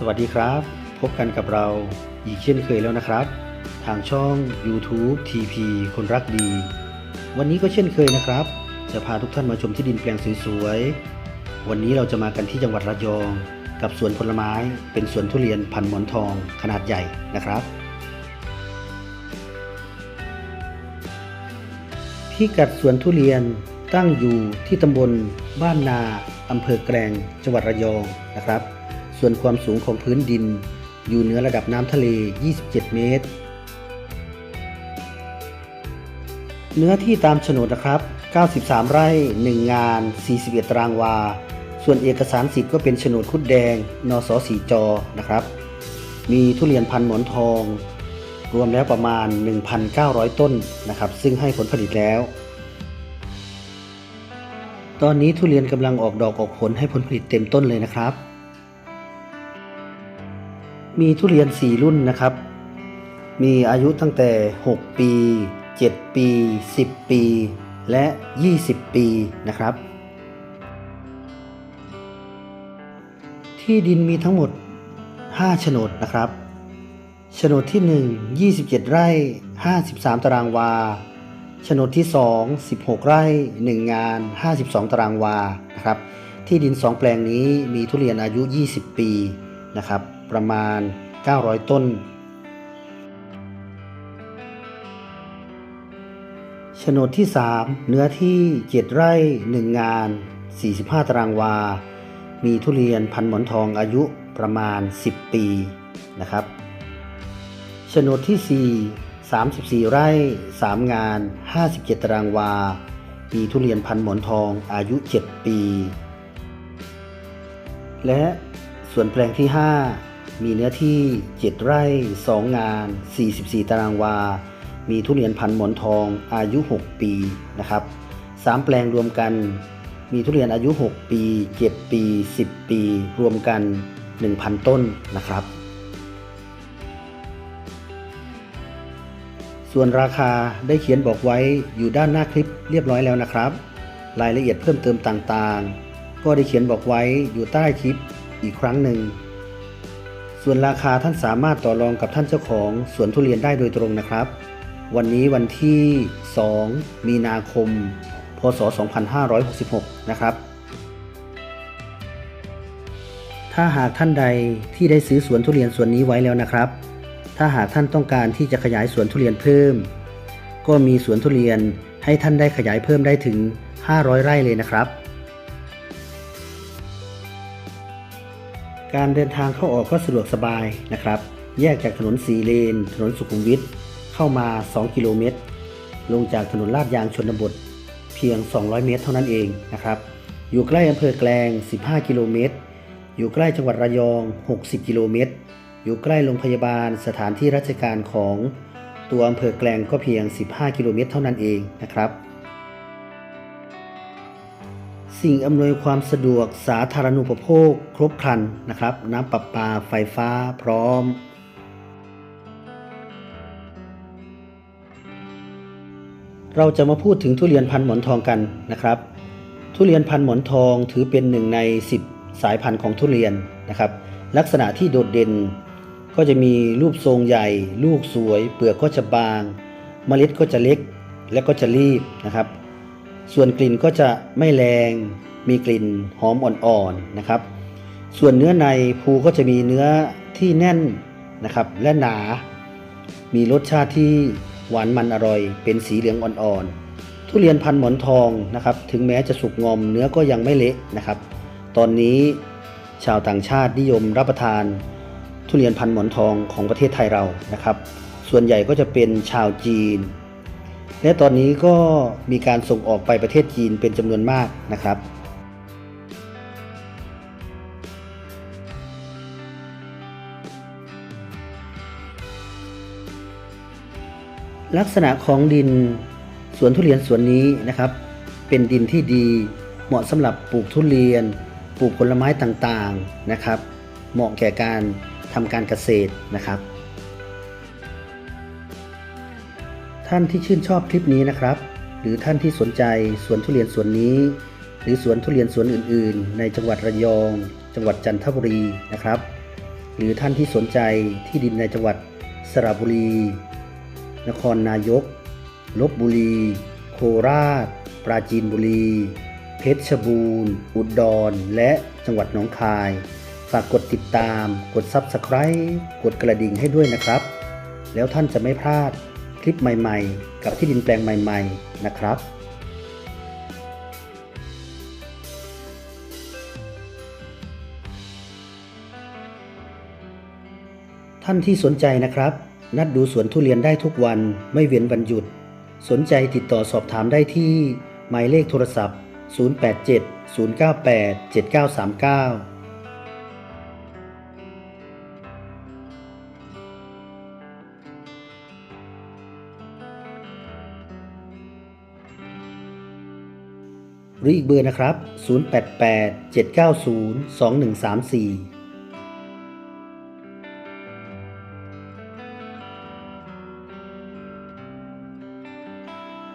สวัสดีครับ พบกันกับเราอีกเช่นเคยแล้วนะครับ ทางช่อง YouTube TP คนรักดี วันนี้ก็เช่นเคยนะครับ จะพาทุกท่านมาชมที่ดินแปลงสวยๆ วันนี้เราจะมากันที่จังหวัดระยอง กับสวนผลไม้เป็นสวนทุเรียนพันหมอนทองขนาดใหญ่นะครับ พิกัดสวนทุเรียนตั้งอยู่ที่ตำบลบ้านนาอำเภอแกลงจังหวัดระยองนะครับ ส่วนความสูงของพื้นดิน อยู่เหนือระดับน้ำทะเล 27 เมตร เนื้อที่ตามโฉนดนะครับ 93 ไร่ 1 งาน 41 ตารางวา ส่วนเอกสารสิทธิ์ก็เป็นโฉนดคุดแดง นสสีจอนะครับ มีทุเรียนพันหมอนทอง รวมแล้วประมาณ 1,900 ต้นนะครับ ซึ่งให้ผลผลิตแล้วตอนนี้ทุเรียนกำลังออกดอกออกผลให้ผลผลิตเต็มต้นเลยนะครับ มีทุเรียน 4 รุ่นนะครับ มีอายุตั้งแต่ 6 ปี 7 ปี 10 ปี และ 20 ปีนะครับ ที่ดินมีทั้งหมด 5 โฉนดนะครับโฉนดที่ 1 27 ไร่ 53 ตารางวาโฉนดที่ 2 16 ไร่ 1 งาน 52 ตารางวานะครับ ที่ดิน 2 แปลงนี้มีทุเรียนอายุ 20 ปีนะครับ ประมาณ 900 ต้นโฉนดที่ 3 เนื้อที่ 7 ไร่ 1 งาน 45 ตารางวา มีทุเรียนพันหมอนทองอายุประมาณ 10 ปีนะครับโฉนดที่ 4 34 ไร่ 3 งาน 57 ตารางวา มีทุเรียนพันหมอนทองอายุ 7 ปี และส่วนแปลงที่ 5 มีเนื้อที่ 7 ไร่ 2 งาน 44 ตารางวา มีทุเรียนพันหมอนทองอายุ 6 ปีนะครับ3แปลงรวมกัน มีทุเรียนอายุ 6 ปี 7 ปี 10 ปี รวมกัน 1,000 ต้นนะครับ ส่วนราคาได้เขียนบอกไว้อยู่ด้านหน้าคลิปเรียบร้อยแล้วนะครับ รายละเอียดเพิ่มเติมต่างๆ ก็ได้เขียนบอกไว้อยู่ใต้คลิปอีกครั้งหนึ่ง ส่วนราคาท่านสามารถต่อรองกับท่านเจ้าของสวนทุเรียนได้โดยตรงนะครับ วันนี้วันที่ 2 มีนาคม พศ 2566 นะครับ ถ้าหากท่านใดที่ได้ซื้อสวนทุเรียนสวนนี้ไว้แล้วนะครับ ถ้าหากท่านต้องการที่จะขยายสวนทุเรียนเพิ่ม ก็มีสวนทุเรียนให้ท่านได้ขยายเพิ่มได้ถึง 500 ไร่เลยนะครับ การเดินทางเข้าออกก็สะดวกสบายนะครับ แยกจากถนนสีเลน ถนนสุขุมวิทเข้ามา 2 กิโลเมตร ลงจากถนนลาดยางชนบท เพียง 200 เมตรเท่านั้นเองนะครับ อยู่ใกล้อำเภอแกลง 15 กิโลเมตร อยู่ใกล้จังหวัดระยอง 60 กิโลเมตร อยู่ใกล้โรงพยาบาลสถานที่ราชการของตัวอำเภอแกลงก็เพียง 15 กิโลเมตรเท่านั้นเองนะครับ สิ่งอำนวยความสะดวกสาธารณูปโภค ครบครันนะครับ น้ำประปาไฟฟ้าพร้อม เราจะมาพูดถึงทุเรียนพันหมอนทองกันนะครับ ทุเรียนพันหมอนทองถือเป็นหนึ่งใน 10 สายพันธุ์ของทุเรียนนะครับ ลักษณะที่โดดเด่น ก็จะมีรูปทรงใหญ่ ลูกสวย เปลือกก็จะบาง เมล็ดก็จะเล็กและก็จะรีบนะครับ ส่วนกลิ่นก็จะไม่แรง มีกลิ่นหอมอ่อนๆนะครับ ส่วนเนื้อในภูก็จะมีเนื้อที่แน่นนะครับ และหนา มีรสชาติที่หวานมันอร่อย เป็นสีเหลืองอ่อนๆ ทุเรียนพันหมอนทองนะครับ ถึงแม้จะสุกงอมเนื้อก็ยังไม่เละนะครับ ตอนนี้ชาวต่างชาตินิยมรับประทาน ทุเรียนพันหมอนทองของประเทศไทยเรานะครับ ส่วนใหญ่ก็จะเป็นชาวจีน และตอนนี้ก็มีการส่งออกไปประเทศจีนเป็นจำนวนมากนะครับ ลักษณะของดินสวนทุเรียนสวนนี้นะครับ เป็นดินที่ดีเหมาะสำหรับปลูกทุเรียน ปลูกผลไม้ต่างๆนะครับ เหมาะแก่การทำการเกษตรนะครับ ท่านที่ชื่นชอบคลิปนี้นะครับ หรือท่านที่สนใจสวนทุเรียนสวนนี้ หรือสวนทุเรียนสวนอื่น ๆ ในจังหวัดระยอง จังหวัดจันทบุรีนะครับ หรือท่านที่สนใจที่ดินในจังหวัดสระบุรี นครนายก ลบบุรี โคราช ปราจีนบุรี เพชรบูรณ์ อุดร และจังหวัดหนองคาย ฝากกดติดตาม กด Subscribe กดกระดิ่งให้ด้วยนะครับ แล้วท่านจะไม่พลาด คลิปใหม่ๆ กับที่ดินแปลงใหม่ ๆ นะครับท่านที่สนใจนะครับ นัดดูสวนทุเรียนได้ทุกวันไม่เว้นวันหยุด สนใจติดต่อสอบถามได้ที่หมายเลขโทรศัพท์ 087 098 7939 หรืออีกเบอร์นะครับ 088 790 2134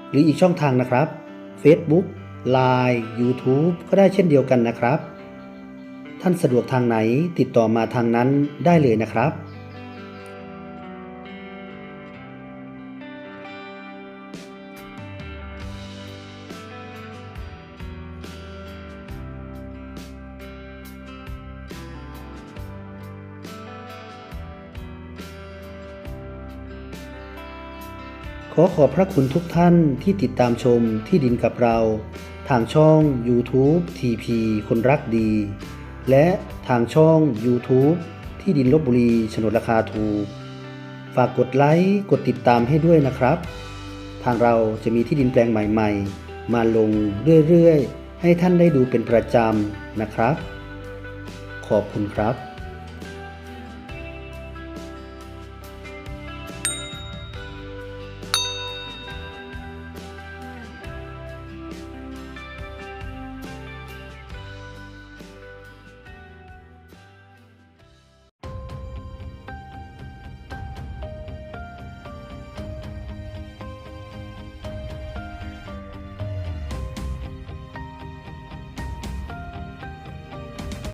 หรืออีกช่องทางนะครับ Facebook Line YouTube ก็ได้เช่นเดียวกันนะครับ ท่านสะดวกทางไหนติดต่อมาทางนั้นได้เลยนะครับ ขอขอบพระคุณทุกท่านที่ติดตามชมที่ดินกับเรา ทางช่อง YouTube TP คนรักดี และทางช่อง YouTube ที่ดินลบบุรีโฉนดราคาถูก ฝากกดไลค์กดติดตามให้ด้วยนะครับ ทางเราจะมีที่ดินแปลงใหม่ ๆ มาลงเรื่อยๆ ให้ท่านได้ดูเป็นประจำนะครับ ขอบคุณครับ